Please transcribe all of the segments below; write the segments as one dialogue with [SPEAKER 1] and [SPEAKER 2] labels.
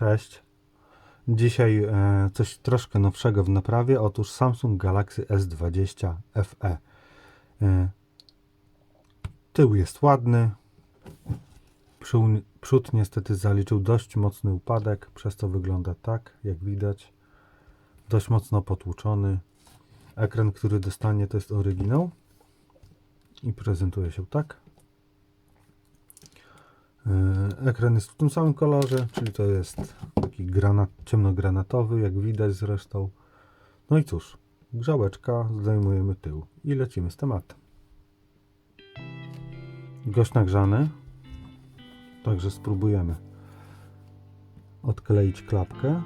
[SPEAKER 1] Cześć. Dzisiaj e, coś troszkę nowszego w naprawie. Otóż Samsung Galaxy S20 FE. E, tył jest ładny. Przód niestety zaliczył dość mocny upadek, przez to wygląda tak, jak widać. Dość mocno potłuczony. Ekran, który dostanie, to jest oryginał i prezentuje się tak. Yy, Ekran jest w tym samym kolorze, czyli to jest taki granat, ciemnogranatowy, jak widać zresztą. No i cóż, grzałeczka, zdejmujemy tył i lecimy z tematem. Gość nagrzany, także spróbujemy odkleić klapkę.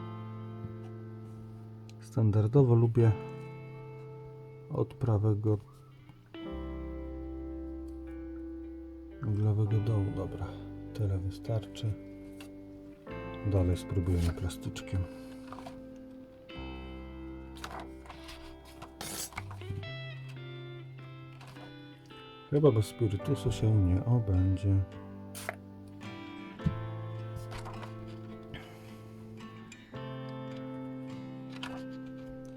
[SPEAKER 1] Standardowo lubię od prawego od lewego dołu, dobra. Tyle wystarczy. Dalej spróbujemy plastyczkiem. Chyba bez spirytusu się nie obędzie.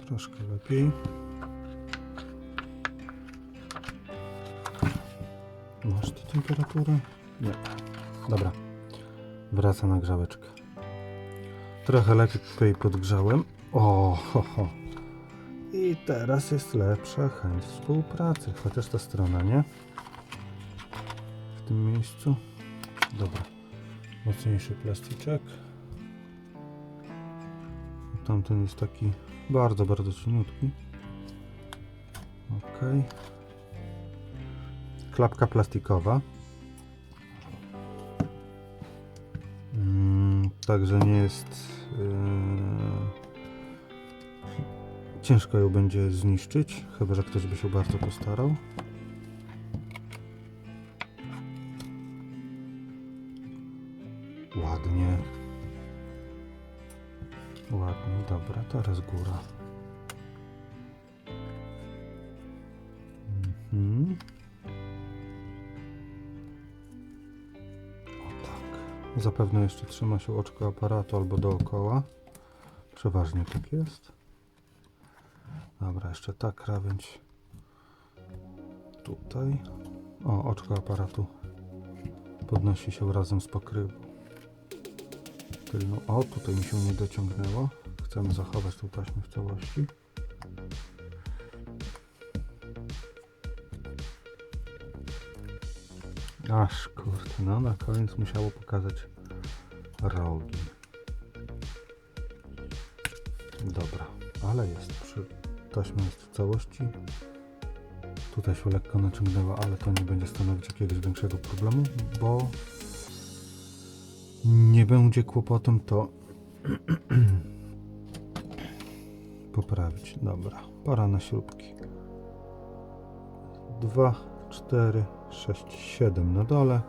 [SPEAKER 1] Troszkę lepiej. Masz tę temperaturę? Nie. Dobra. Wraca na grzałeczkę. Trochę lepiej podgrzałem. O, ho, ho. I teraz jest lepsza chęć współpracy. Chociaż ta strona, nie? W tym miejscu. Dobra. Mocniejszy plastyczek. Tamten jest taki bardzo, bardzo cieniutki. Ok. Klapka plastikowa. Także nie jest. Yy, ciężko ją będzie zniszczyć, chyba że ktoś by się bardzo postarał. Ładnie. Ładnie, dobra, teraz góra. Zapewne jeszcze trzyma się oczko aparatu albo dookoła. Przeważnie tak jest. Dobra, jeszcze ta krawędź tutaj. O, oczko aparatu podnosi się razem z pokrywą. Tylną. O, tutaj mi się nie dociągnęło. Chcemy zachować tą taśmę w całości. Aż kurde, no na koniec musiało pokazać rogi. Dobra, ale jest. Przy... Taśma jest w całości. Tutaj się lekko naciągnęła, ale to nie będzie stanowić jakiegoś większego problemu, bo nie będzie kłopotem to poprawić. Dobra, pora na śrubki. 2, 4, 6, 7 na dole.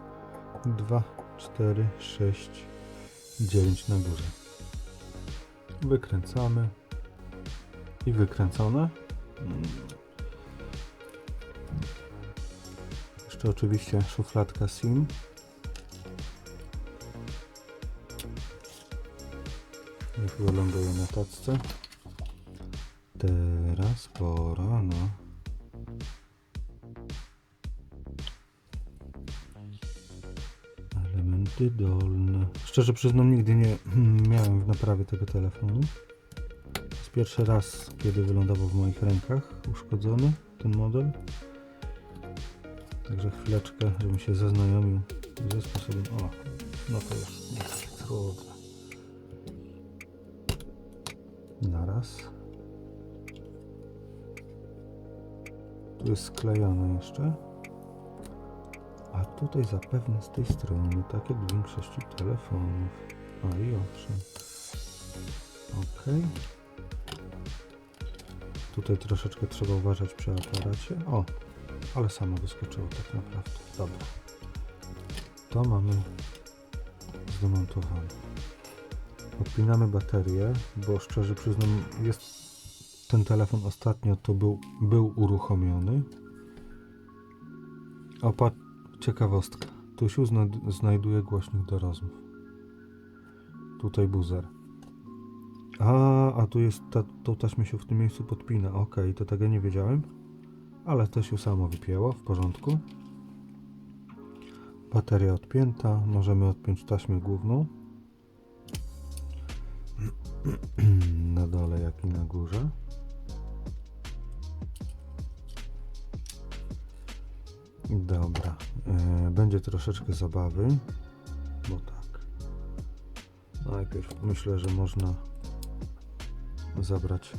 [SPEAKER 1] 2, 4, 6, 9 na górze. Wykręcamy i wykręcone. Jeszcze oczywiście szufladka SIM. Niech wyląduje na tacce. Teraz pora na Szczerze przyznam, nigdy nie miałem w naprawie tego telefonu. To jest pierwszy raz, kiedy wylądował w moich rękach uszkodzony ten model. Także chwileczkę, żebym się zaznajomił ze sposobem. O, no to już nie jest trudne. Naraz. Tu jest sklejone jeszcze. A tutaj zapewne z tej strony, tak jak w większości telefonów. A i owszem. Ok. Tutaj troszeczkę trzeba uważać przy aparacie. O, ale samo wyskoczyło tak naprawdę. Dobra. To mamy zdemontowane. Odpinamy baterię, bo szczerze przyznam, jest ten telefon ostatnio to był, był uruchomiony. Opa, ciekawostka. Tu się zna- znajduje głośnik do rozmów. Tutaj buzer. A, a tu jest, ta, tą taśmę się w tym miejscu podpina. Okej, to tego nie wiedziałem. Ale to się samo wypięło, w porządku. Bateria odpięta. Możemy odpiąć taśmę główną. Na dole, jak i na górze. Dobra. E, będzie troszeczkę zabawy. Bo tak. Najpierw myślę, że można zabrać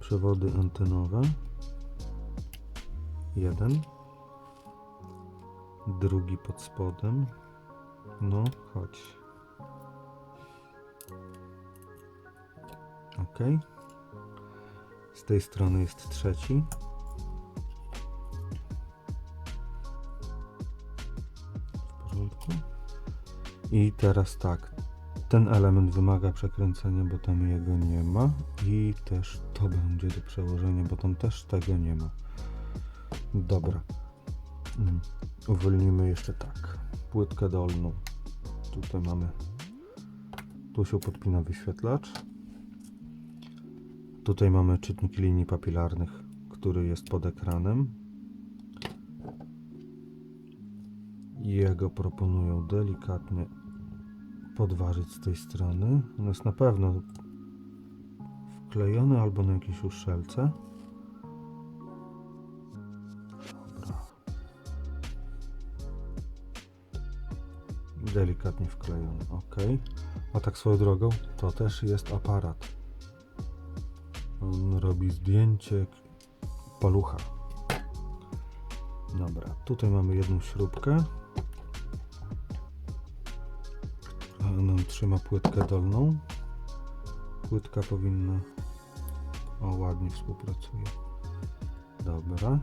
[SPEAKER 1] przewody antenowe. Jeden. Drugi pod spodem. No, chodź. Ok. Z tej strony jest trzeci. I teraz tak. Ten element wymaga przekręcenia, bo tam jego nie ma. I też to będzie do przełożenia, bo tam też tego nie ma. Dobra. Mm. Uwolnimy jeszcze tak. Płytkę dolną. Tutaj mamy. Tu się podpina wyświetlacz. Tutaj mamy czytnik linii papilarnych, który jest pod ekranem. Jego proponują delikatnie podważyć z tej strony. On jest na pewno wklejony albo na jakiejś uszelce. Dobra. Delikatnie wklejony, ok. A tak swoją drogą, to też jest aparat. On robi zdjęcie palucha. Dobra, tutaj mamy jedną śrubkę. Nam trzyma płytkę dolną. Płytka powinna. O, ładnie współpracuje. Dobra.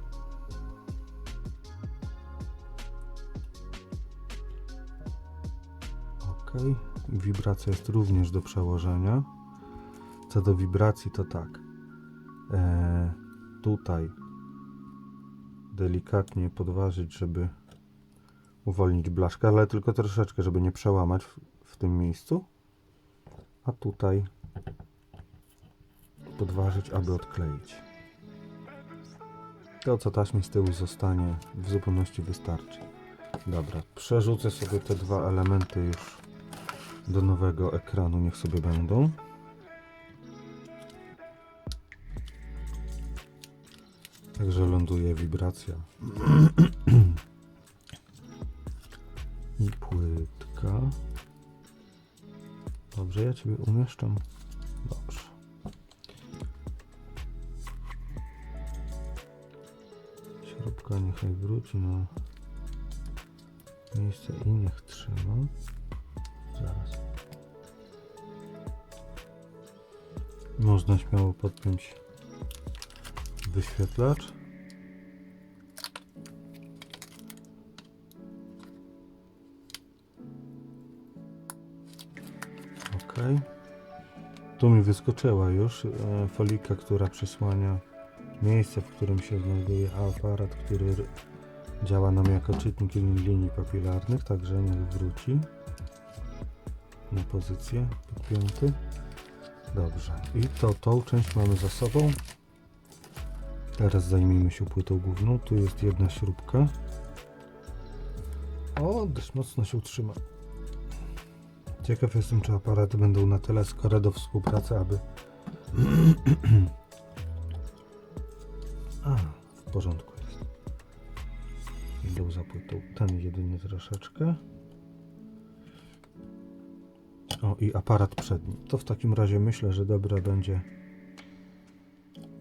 [SPEAKER 1] Ok. Wibracja jest również do przełożenia. Co do wibracji, to tak. E, tutaj delikatnie podważyć, żeby uwolnić blaszkę, ale tylko troszeczkę, żeby nie przełamać w, tym miejscu. A tutaj podważyć, aby odkleić. To, co taśmy z tyłu zostanie, w zupełności wystarczy. Dobra, przerzucę sobie te dwa elementy już do nowego ekranu, niech sobie będą. Także ląduje wibracja. Ja Ciebie umieszczam. Dobrze. Śrubka niechaj wróci na miejsce i niech trzyma. Zaraz. Można śmiało podpiąć wyświetlacz. Tu mi wyskoczyła już e, folika, która przysłania miejsce, w którym się znajduje aparat, który działa nam jako czytnik linii, linii papilarnych, także niech wróci na pozycję podpięty. Dobrze. I to tą część mamy za sobą. Teraz zajmijmy się płytą główną. Tu jest jedna śrubka. O, dość mocno się utrzyma. Ciekaw jestem, czy aparaty będą na tyle skore do współpracy, aby... A, w porządku jest. Idą za płytą. Ten jedynie troszeczkę. O, i aparat przedni. To w takim razie myślę, że dobre będzie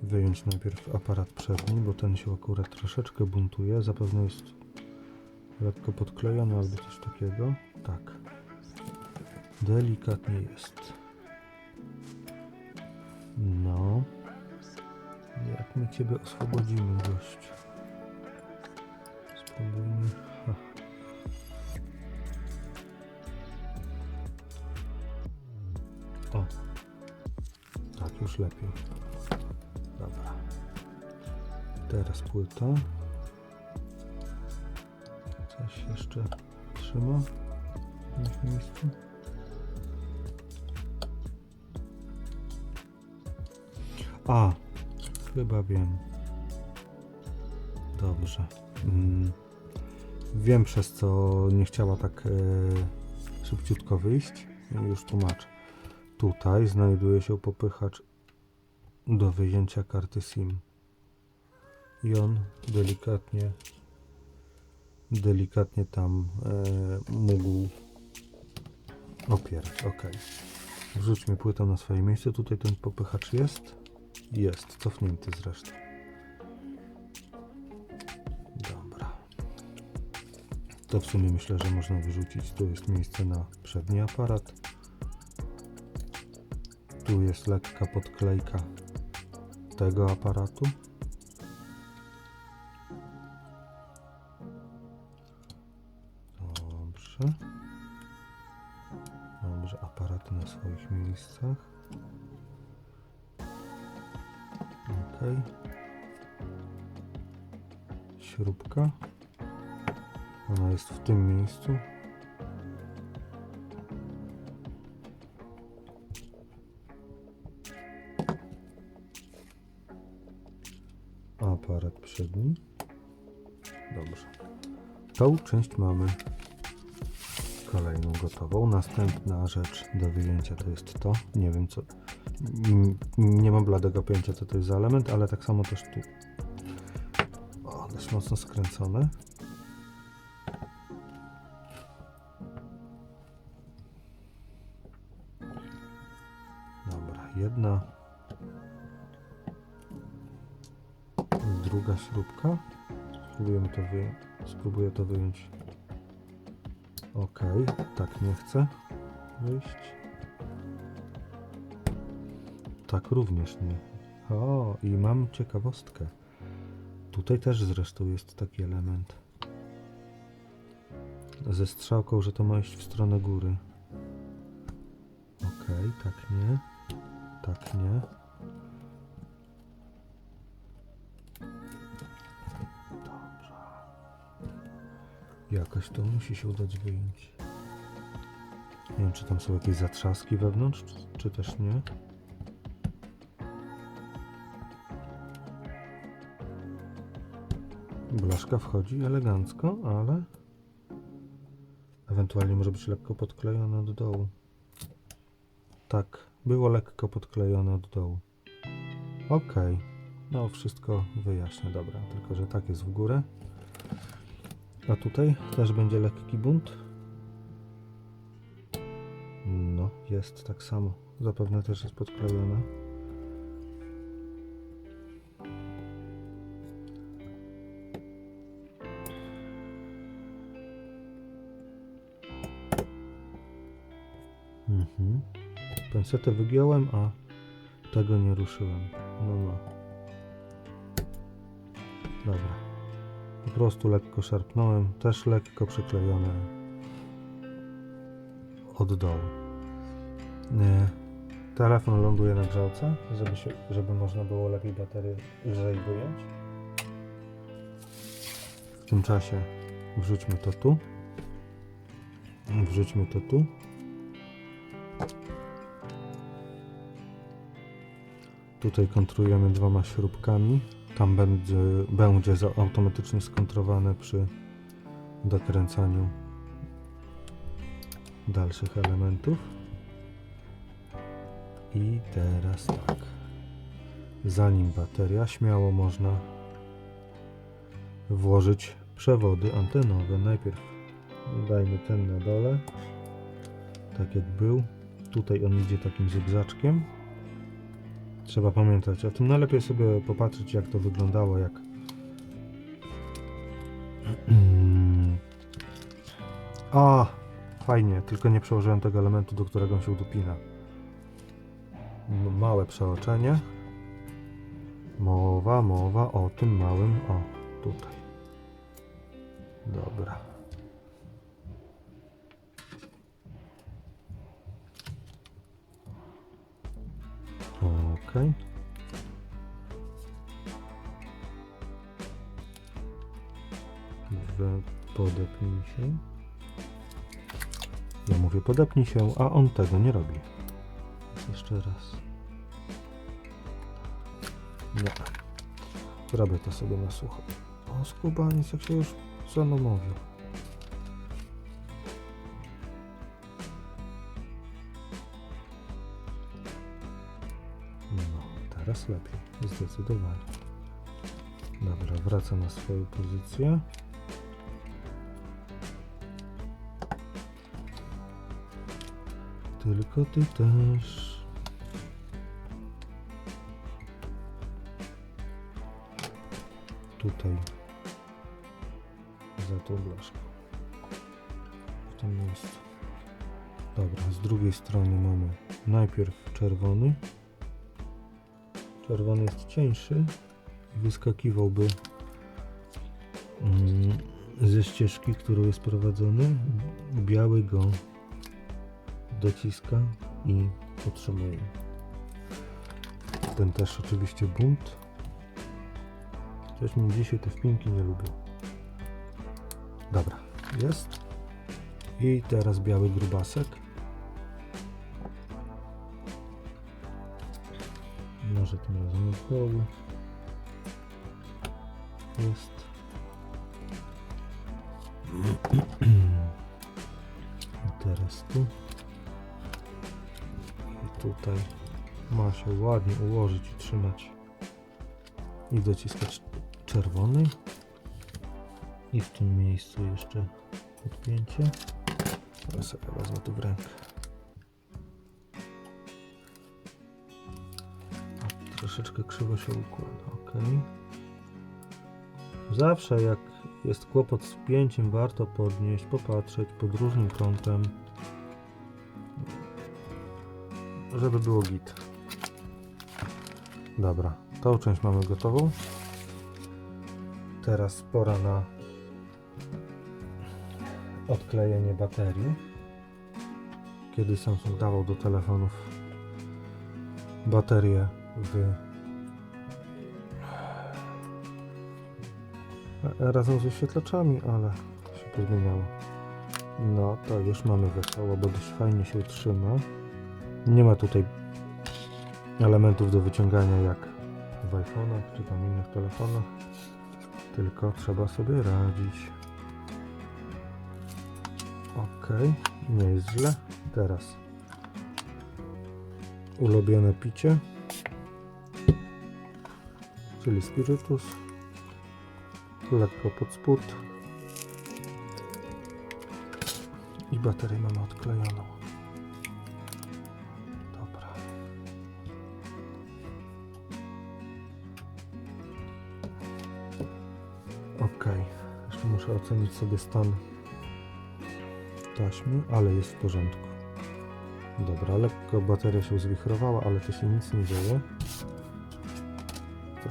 [SPEAKER 1] wyjąć najpierw aparat przedni, bo ten się akurat troszeczkę buntuje. Zapewne jest lekko podklejony albo coś takiego. Tak. Delikatnie jest. No. Jak my Ciebie oswobodzimy, gościu? Spróbujmy. O. Tak, już lepiej. Dobra. Teraz płyta. Coś jeszcze trzyma w miejscu. A, chyba wiem. Dobrze. Mm. Wiem przez co nie chciała tak e, szybciutko wyjść. Już tłumaczę. Tutaj znajduje się popychacz do wyjęcia karty SIM. I on delikatnie delikatnie tam e, mógł opierać. Ok. Wrzućmy płytę na swoje miejsce. Tutaj ten popychacz jest. Jest, cofnięty zresztą. Dobra. To w sumie myślę, że można wyrzucić. Tu jest miejsce na przedni aparat. Tu jest lekka podklejka tego aparatu. Dobrze. Dobrze, aparaty na swoich miejscach. Śrubka. Ona jest w tym miejscu. Aparat przedni. Dobrze. Tą część mamy kolejną gotową. Następna rzecz do wyjęcia to jest to. Nie wiem co. Nie mam bladego pojęcia co to jest za element, ale tak samo też tu. O, dość mocno skręcone. Dobra, jedna. Druga śrubka. Spróbujemy to. Spróbuję to wyjąć. Ok, tak nie chcę wyjść. Tak również nie. O, i mam ciekawostkę. Tutaj też zresztą jest taki element. Ze strzałką, że to ma iść w stronę góry. Ok, tak nie. Tak nie. Dobrze. Jakoś to musi się udać wyjąć. Nie wiem, czy tam są jakieś zatrzaski wewnątrz, czy, czy też nie. Blaszka wchodzi elegancko, ale ewentualnie może być lekko podklejona od dołu. Tak, było lekko podklejone od dołu. Ok, no wszystko wyjaśnię, dobra, tylko że tak jest w górę. A tutaj też będzie lekki bunt. No, jest tak samo. Zapewne też jest podklejona. Mhm. Pensetę wygiąłem, a tego nie ruszyłem. No, no. Dobra. Po prostu lekko szarpnąłem, też lekko przyklejone od dołu. Nie. Telefon ląduje na grzałce, żeby, się, żeby można było lepiej baterię lżej wyjąć. W tym czasie wrzućmy to tu. Wrzućmy to tu. Tutaj kontrujemy dwoma śrubkami. Tam będzie, będzie automatycznie skontrowane przy dokręcaniu dalszych elementów. I teraz tak. Zanim bateria, śmiało można włożyć przewody antenowe. Najpierw dajmy ten na dole, tak jak był. Tutaj on idzie takim zygzaczkiem. Trzeba pamiętać o tym. Najlepiej sobie popatrzeć, jak to wyglądało, jak. A, fajnie, tylko nie przełożyłem tego elementu, do którego się dopina. M- Małe przeoczenie. Mowa, mowa o tym małym. O, tutaj. Dobra. Okej. We podepnij się. Ja mówię podepnij się, a on tego nie robi. Jeszcze raz. Nie. Zrobię to sobie na sucho. O, skubaniec, jak się już zanomowił. Teraz lepiej. Zdecydowanie. Dobra, wraca na swoją pozycję. Tylko ty też. Tutaj. Za tą blaszką. W tym miejscu. Dobra, z drugiej strony mamy najpierw czerwony. Czerwony jest cieńszy i wyskakiwałby mm, ze ścieżki, którą jest prowadzony. Biały go dociska i utrzymuje. Ten też oczywiście bunt. Coś mi dzisiaj te wpinki nie lubią. Dobra, jest. I teraz biały grubasek. Może tym razem od dołu. Jest. I teraz tu. I tutaj ma się ładnie ułożyć i trzymać. I dociskać czerwony. I w tym miejscu jeszcze podpięcie. Ja sobie wezmę tu w rękę. Troszeczkę krzywo się układa, ok. Zawsze jak jest kłopot z pięciem, warto podnieść, popatrzeć pod różnym kątem, żeby było git. Dobra, tą część mamy gotową. Teraz pora na odklejenie baterii. Kiedyś Samsung dawał do telefonów baterie w razem z wyświetlaczami, ale się pozmieniało. No to już mamy wesoło, bo dość fajnie się trzyma. Nie ma tutaj elementów do wyciągania jak w iPhone'ach czy tam innych telefonach, tylko trzeba sobie radzić. Ok, nie jest źle. Teraz ulubione picie, czyli spirytus, lekko pod spód i baterię mamy odklejoną. Dobra. Ok, jeszcze muszę ocenić sobie stan taśmy, ale jest w porządku. Dobra, lekko bateria się zwichrowała, ale to się nic nie dzieje.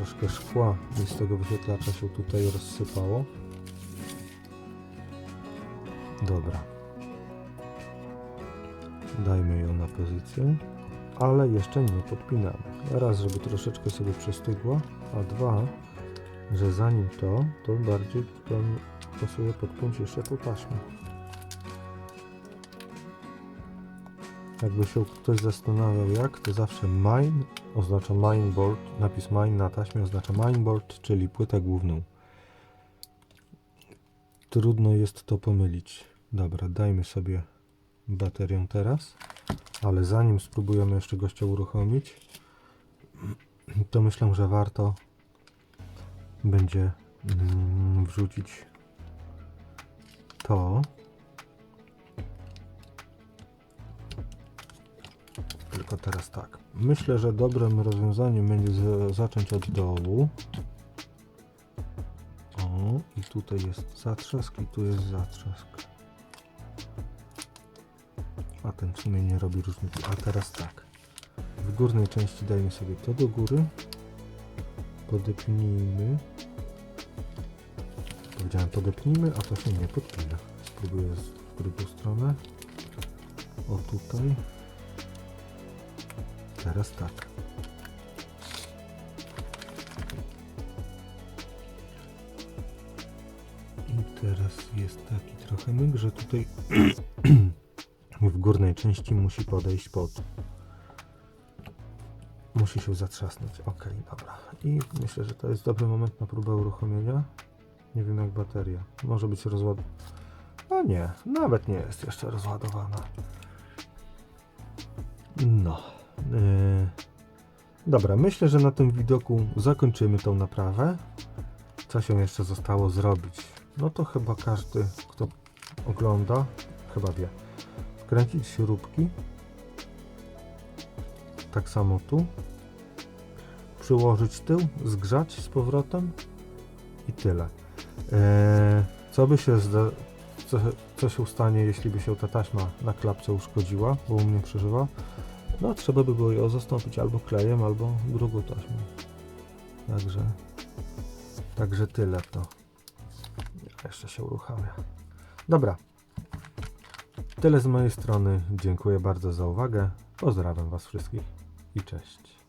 [SPEAKER 1] Troszkę szkła mi z tego wyświetlacza się tutaj rozsypało. Dobra. Dajmy ją na pozycję, ale jeszcze nie podpinamy. Raz, żeby troszeczkę sobie przestygła, a dwa, że zanim to, to bardziej to pasuje podpiąć jeszcze tą taśmę. Jakby się ktoś zastanawiał jak, to zawsze mine oznacza mainboard, napis mine na taśmie oznacza mainboard, czyli płytę główną. Trudno jest to pomylić. Dobra, dajmy sobie baterię teraz, ale zanim spróbujemy jeszcze gościa uruchomić, to myślę, że warto będzie mm, wrzucić to. Tylko teraz tak. Myślę, że dobrym rozwiązaniem będzie zacząć od dołu. O, i tutaj jest zatrzask i tu jest zatrzask. A ten w sumie nie robi różnicy. A teraz tak. W górnej części dajmy sobie to do góry. Podepnijmy. Powiedziałem podepnijmy, a to się nie podpina. Spróbuję z drugą stronę. O tutaj. Teraz tak. I teraz jest taki trochę myk, że tutaj w górnej części musi podejść pod Musi się zatrzasnąć. Ok, dobra. I myślę, że to jest dobry moment na próbę uruchomienia. Nie wiem jak bateria. Może być rozładowana. No nie, nawet nie jest jeszcze rozładowana. No. Yy. Dobra, myślę, że na tym widoku zakończymy tą naprawę. Co się jeszcze zostało zrobić? No to chyba każdy, kto ogląda, chyba wie. Wkręcić śrubki. Tak samo tu. Przyłożyć tył, zgrzać z powrotem i tyle. Eee, co by się co, co się stanie, jeśli by się ta taśma na klapce uszkodziła, bo u mnie przeżywa? No, trzeba by było ją zastąpić albo klejem, albo drugą taśmą. Także, także tyle to. Jeszcze się uruchamia. Dobra. Tyle z mojej strony. Dziękuję bardzo za uwagę. Pozdrawiam Was wszystkich i cześć.